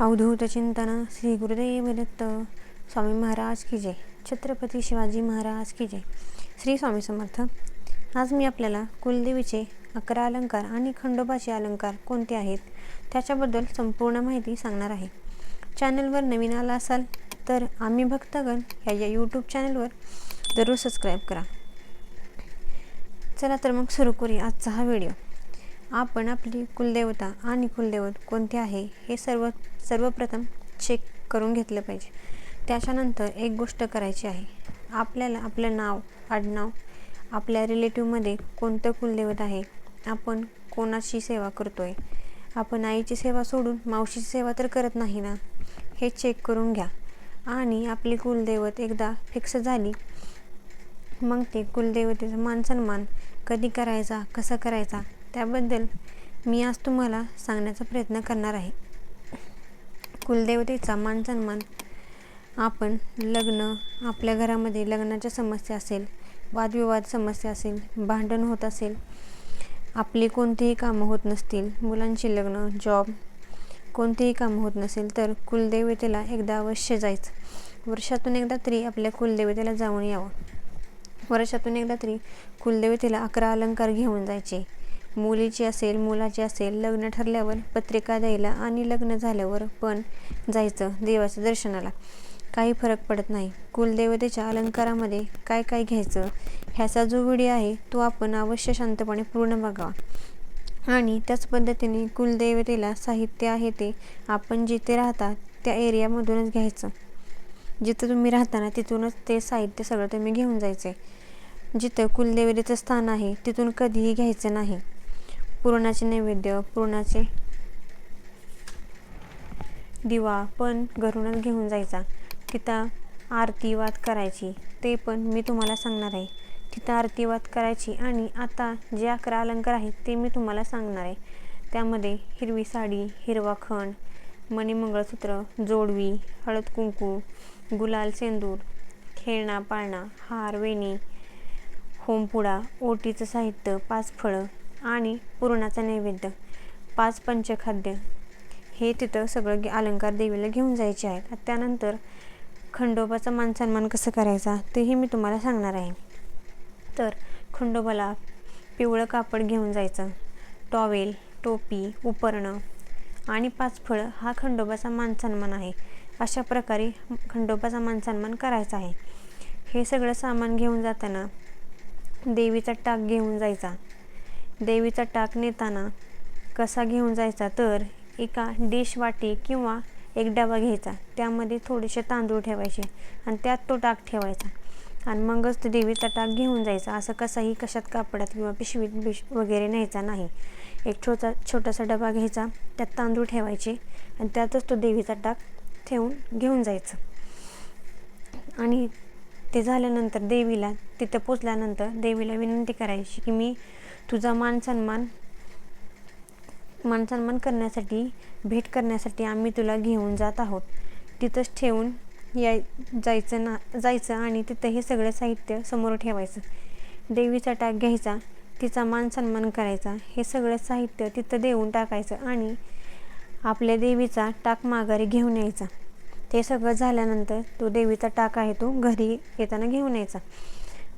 अवधूत चिंतन श्री गुरुदेव दत्त स्वामी महाराज की जय. छत्रपती शिवाजी महाराज की जय. श्री स्वामी समर्थ. आज मी आपल्याला कुलदेवीचे अकरा अलंकार आणि खंडोबाचे अलंकार कोणते आहेत त्याच्याबद्दल संपूर्ण माहिती सांगणार आहे. चॅनलवर नवीन आला असाल तर आम्ही भक्तगण ह्या या यूट्यूब चॅनलवर जरूर सबस्क्राईब करा. चला तर मग सुरू करूया आजचा हा व्हिडिओ आपण आपली कुलदेवता आणि कुलदैवत कोणते आहे हे सर्व सर्वप्रथम चेक करून घेतलं पाहिजे. त्याच्यानंतर एक गोष्ट करायची आहे. आपल्याला आपलं नाव आडनाव आपल्या रिलेटिव्हमध्ये कोणतं कुलदैवत आहे आपण कोणाची सेवा करतो आहे आपण आईची सेवा सोडून मावशीची सेवा तर करत नाही ना? हे चेक करून घ्या. आणि आपली कुलदैवत एकदा फिक्स झाली मग ते कुलदेवतेचा मान सन्मान कधी करायचा कसा करायचा? त्याबद्दल मी आज तुम्हाला सांगण्याचा प्रयत्न करणार आहे. कुलदेवतेचा मान सन्मान आपण लग्न आपल्या घरामध्ये लग्नाच्या समस्या असेल वादविवाद समस्या असेल भांडण होत असेल आपली कोणतीही कामं होत नसतील मुलांची लग्न जॉब कोणतीही कामं होत नसेल तर कुलदेवतेला एकदा अवश्य जायचं. वर्षातून एकदा तरी आपल्या कुलदेवतेला जाऊन यावं. वर्षातून एकदा तरी कुलदेवतेला अकरा अलंकार घेऊन जायचे. मुलीची असेल मुलाची असेल लग्न ठरल्यावर पत्रिका द्यायला आणि लग्न झाल्यावर पण जायचं देवाच्या दर्शनाला. काही फरक पडत नाही. कुलदेवतेच्या अलंकारामध्ये काय काय घ्यायचं ह्याचा जो व्हिडिओ आहे तो आपण अवश्य शांतपणे पूर्ण बघावा. आणि त्याच पद्धतीने कुलदेवतेला साहित्य आहे ते आपण जिथे राहता त्या एरियामधूनच घ्यायचं. जिथं तुम्ही राहताना तिथूनच ते साहित्य सगळं तुम्ही घेऊन जायचे जिथं कुलदेवतेचं स्थान आहे तिथून कधीही घ्यायचं नाही. पुरणाचे नैवेद्य पुरणाचे दिवा पण घरूनच घेऊन जायचा. तिथं आरती वाद करायची. ते पण मी तुम्हाला सांगणार आहे. तिथं आरती वाद करायची आणि आता जे अकरा अलंकार आहेत ते मी तुम्हाला सांगणार आहे. त्यामध्ये हिरवी साडी हिरवा खण मणिमंगळसूत्र जोडवी हळद कुंकू गुलाल सेंदूर खेळणा पाळणा हार वेणी होमपुडा ओटीचं साहित्य पाच फळं आणि पुरणाचा नैवेद्य पाच पंचखाद्य हे तिथं सगळं अलंकार देवीला घेऊन जायचे आहेत. त्यानंतर खंडोबाचा मानसन्मान कसं करायचा तेही मी तुम्हाला सांगणार आहे. तर खंडोबाला पिवळं कापड घेऊन जायचं. टॉवेल टोपी उपरणं आणि पाच फळं हा खंडोबाचा मानसन्मान आहे. अशा प्रकारे खंडोबाचा मानसन्मान करायचा आहे. हे सगळं सामान घेऊन जाताना देवीचा टाक घेऊन जायचा. देवीचा टाक नेताना कसा घेऊन जायचा तर एका डिश वाटी किंवा एक डबा घ्यायचा. त्यामध्ये थोडेसे तांदूळ ठेवायचे आणि त्यात तो टाक ठेवायचा. आणि मगच तो देवीचा टाक घेऊन जायचा. असं कसाही कशात कापडात किंवा पिशवीत बिश वगैरे न्यायचा नाही. एक छोटा छोटासा डबा घ्यायचा. त्यात तांदूळ ठेवायचे आणि त्यातच तो देवीचा टाक ठेवून घेऊन जायचं. आणि ते झाल्यानंतर देवीला तिथं पोचल्यानंतर देवीला विनंती करायची की मी तुझा मान सन्मान मान सन्मान करण्यासाठी भेट करण्यासाठी आम्ही तुला घेऊन जात आहोत. तिथंच ठेवून याय जायचं ना जायचं आणि तिथं हे सगळं साहित्य समोर ठेवायचं. देवीचा टाक घ्यायचा तिचा मान सन्मान करायचा हे सगळं साहित्य तिथं देऊन टाकायचं आणि आपल्या देवीचा टाक माघारी घेऊन यायचा. ते सगळं झाल्यानंतर तो देवीचा टाक आहे तो घरी येताना घेऊन यायचा.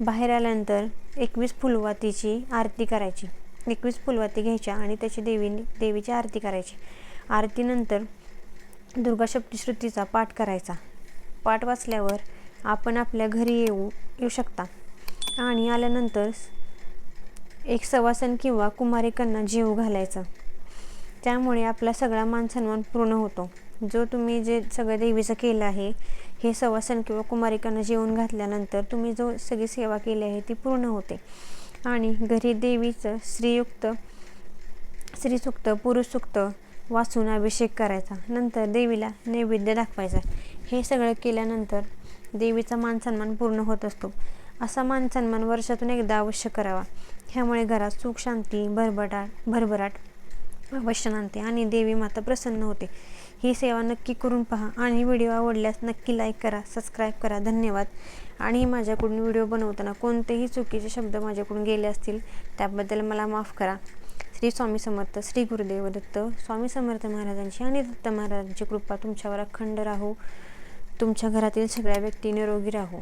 बाहेर आल्यानंतर एकवीस फुलवातीची आरती करायची. एकवीस फुलवाती घ्यायच्या आणि त्याची देवीने देवीची आरती करायची. आरतीनंतर दुर्गा सप्तश्रुतीचा पाठ करायचा. पाठ वाचल्यावर आपण आपल्या घरी येऊ येऊ शकता. आणि आल्यानंतर एक सवासन किंवा कुमारिकांना जीव घालायचा. त्यामुळे आपला सगळा मानसन्मान पूर्ण होतो. जो तुम्ही जे सगळं देवीचं केलं आहे हे सवासन किंवा कुमारिकांना जेवण घातल्यानंतर तुम्ही जो सगळी सेवा केली आहे ती पूर्ण होते. आणि घरी देवीचं स्त्रीयुक्त स्त्रीसुक्त पुरुषसुक्त वाचून अभिषेक करायचा. नंतर देवीला नैवेद्य दाखवायचा. हे सगळं केल्यानंतर देवीचा मानसन्मान पूर्ण होत असतो. असा मानसन्मान वर्षातून एकदा अवश्य करावा. ह्यामुळे घरात सुख शांती भरभराट भरभराट अवश्य आणते आणि देवी माता प्रसन्न होते. ही सेवा नक्की करून पहा आणि व्हिडिओ आवडल्यास नक्की लाईक करा सबस्क्राईब करा. धन्यवाद. आणि माझ्याकडून व्हिडिओ बनवताना कोणतेही चुकीचे शब्द माझ्याकडून गेले असतील त्याबद्दल मला माफ करा. श्री स्वामी समर्थ श्री गुरुदेव दत्त स्वामी समर्थ महाराजांची आणि दत्त महाराजांची कृपा तुमच्यावर अखंड राहो. तुमच्या घरातील सगळ्या व्यक्ती निरोगी राहो.